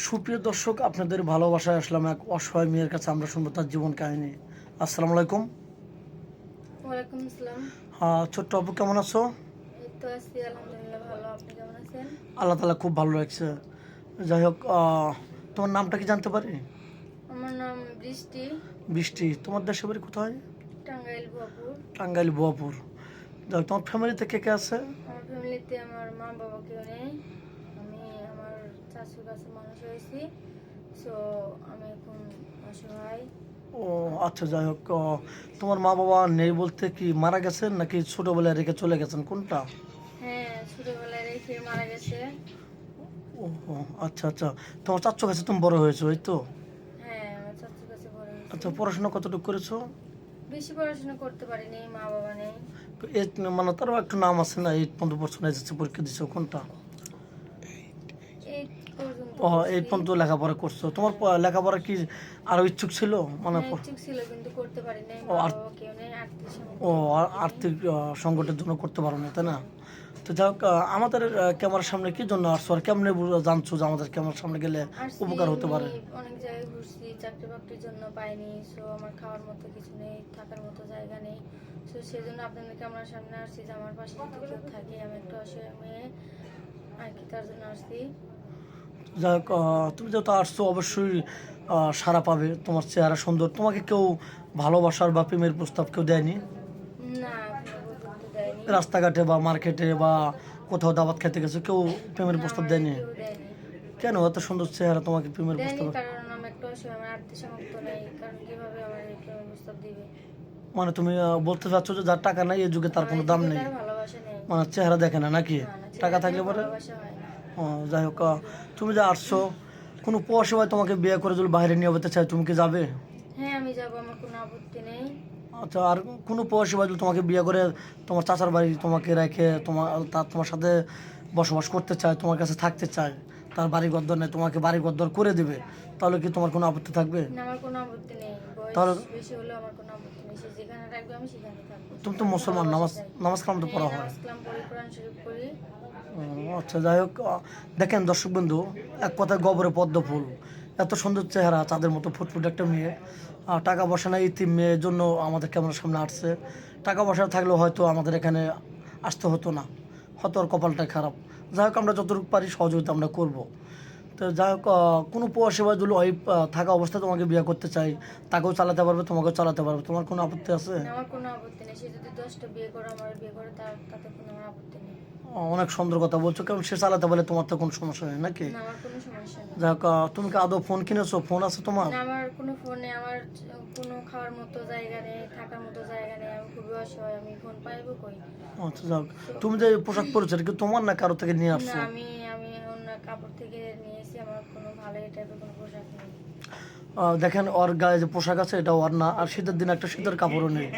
সুপ্রিয় দর্শক আপনাদের ভালোবাসায় আসলাম এক অসহায় মেয়ের কাছে আমরা শুনব তার জীবন কাহিনী। আসসালামু আলাইকুম। হ্যাঁ ছোট্ট আপু কেমন আছো? আল্লাহ তালা খুব ভালো লাগছে যাই হোক তোমার নামটা কি জানতে পারি? আমার নাম বৃষ্টি। বৃষ্টি। তোমার দেশে বাড়ি কোথায়? টাঙ্গাইল টাঙ্গাইল বোয়াপুর। যাই হোক, তোমার ফ্যামিলিতে কে কে আছে? আমার ফ্যামিলিতে আমার মা বাবা কেউ নেই। চাচুর কাছে মানুষ হয়েছি সো আমি এখন অসহায়। ও আচ্ছা যাই হোক তোমার মা বাবা নেই বলতে কি মারা গেছেন নাকি ছোটবেলায় রেখে চলে গেছেন? কোনটা? হ্যাঁ ছোটবেলায় রেখে মারা গেছে। ও আচ্ছা আচ্ছা। তোমার চাচ্চু কাছে তুমি বড় হয়েছো এই তো? হ্যাঁ আমার কাছে বড় হয়েছে। আচ্ছা পড়াশোনা কতটুকু করেছ? বেশি পড়াশোনা করতে পারিনি মা বাবা নেই মানে তারও একটু নাম আছে না এইট পর্যন্ত পড়ছো এসেছে পরীক্ষা দিছো কোনটা? ও এইট পর্যন্ত লেখাপড়া করছ। তোমার লেখাপড়া কি আরও ইচ্ছুক ছিল? মানে ইচ্ছুক ছিল কিন্তু করতে পারিনি ও, নেই আর্থিক সংকটের জন্য করতে পারো না তাই না? তো যাই হোক আমাদের ক্যামেরার সামনে কি জন্য আসছো? আর কেমনে জানছো যে আমাদের ক্যামেরার সামনে গেলে উপকার হতে পারে? অনেক জায়গায় ঘুরছি চাকরি বাকরির জন্য পাইনি সো আমার খাওয়ার মতো কিছু নেই থাকার মতো জায়গা নেই। সো সেজন্য আপনাদের ক্যামেরার সামনে আসছি যে আমার পাশে কেউ থাকে আমি একটু অসহায় মেয়ে আর কি তার জন্য আসছি। আহ, তুমি যেহেতু আসছো অবশ্যই সাড়া পাবে। তোমার চেহারা সুন্দর। তোমাকে কেউ ভালোবাসার বা প্রেমের প্রস্তাব কেউ দেয়নি? রাস্তাঘাটে বা মার্কেটে বা কোথাও দাবাত খেতে গেছো কেউ প্রেমের প্রস্তাব দেয়নি? কেন এত সুন্দর চেহারা তোমাকে প্রেমের প্রস্তাব? মানে তুমি বলতে চাচ্ছ যে যার টাকা নাই এই যুগে তার কোনো দাম নেই? মানে চেহারা দেখে না নাকি? টাকা থাকলে পরে? যাই হোক তুমি যে আসছো কোনো পয়সা তোমাকে বিয়ে করে যদি বাইরে নিয়ে যেতে চাই তুমি কি যাবে? হ্যাঁ আমি যাব আমার কোনো আপত্তি নেই। আচ্ছা আর কোনো পয়সা যদি তোমাকে বিয়ে করে তোমার চাচার বাড়ি তোমাকে রেখে তোমার তার তোমার সাথে বসবাস করতে চায় তোমার কাছে থাকতে চায় তার বাড়ি গদ্দর নেই তোমাকে বাড়ি গদ্দর করে দিবে। তাহলে কি তোমার কোনো আপত্তি থাকবে? আমার কোনো আপত্তি নেই। তাহলে- বেশি হলেও আমার কোনো আপত্তি নেই। সে যেখানে রাখবে আমি সেখানে থাকব। তুমি তো মুসলমান নামাজ নামাজ কালাম তো পড়া হয় কালাম পড়ি কোরআন শরীফ পড়ি। আচ্ছা যাই হোক দেখেন দর্শক বন্ধু এক কথায় গবরে পদ্ম ফুল। এত সুন্দর চেহারা তাদের মতো ফুটফুট একটা মেয়ে। আর টাকা পয়সা নাই ইতিম মেয়ের জন্য আমাদের ক্যামেরার সামনে আসছে। টাকা পয়সা থাকলেও হয়তো আমাদের এখানে আসতে হতো না। হয়তো ওর কপালটাই খারাপ। যাই হোক আমরা যতটুকু পারি সহযোগিতা আমরা করব। তো যাই হোক কোনো পয়সা যদি আহ, থাকা অবস্থায় তোমাকে বিয়ে করতে চাই তাকেও চালাতে পারবে তোমাকেও চালাতে পারবে। তোমার কোনো আপত্তি আছে? আমার কোনো আপত্তি নেই। সে যদি দশটা বিয়ে করে আমার বিয়ে করে তার তাতে কোনো আমার আপত্তি নেই। অনেক সুন্দর কথা বলছো। কারণ সে চালাতে পারলে তোমার তো কোনো সমস্যা নেই নাকি? না আমার কোনো সমস্যা নেই। যাই হোক তুমি কি আদৌ ফোন কিনেছো? ফোন আছে তোমার? আমার কোনো ফোনে আমার কোনো খাওয়ার মতো জায়গা নেই থাকার মতো জায়গা নেই। আমি খুবই আমি ফোন পাইবো কই? আচ্ছা তুমি যে পোশাক পরেছো এটা কি তোমার না কারও থেকে নিয়ে না আসছো আমি আমি অন্য কাপড় থেকে নিয়েছি আমার কোনো ভালো এই টাইপের কোনো পোশাক নেই। দেখেন ওর গায়ে যে পোশাক আছে এটা ওর না। আর শীতের দিন একটা শীতের কাপড়ও নেই।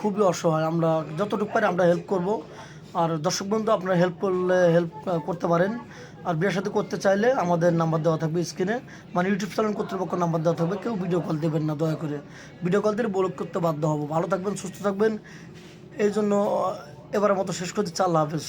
খুবই অসহায়। আমরা যতটুকু পারি আমরা হেল্প করব। আর দর্শক বন্ধু, আপনারা হেল্প করলে হেল্প করতে পারেন। আর বিয়ের সাথে করতে চাইলে আমাদের নাম্বার দেওয়া থাকবে স্ক্রিনে মানে ইউটিউব চ্যানেল কর্তৃপক্ষ নাম্বার দেওয়া থাকবে। কেউ ভিডিও কল দেবেন না, দয়া করে। ভিডিও কল দিয়ে ব্লক, করতে বাধ্য হব। ভালো থাকবেন, সুস্থ থাকবেন। এই জন্য এবারের মতো শেষ করতে চাল্লা হাফেজ।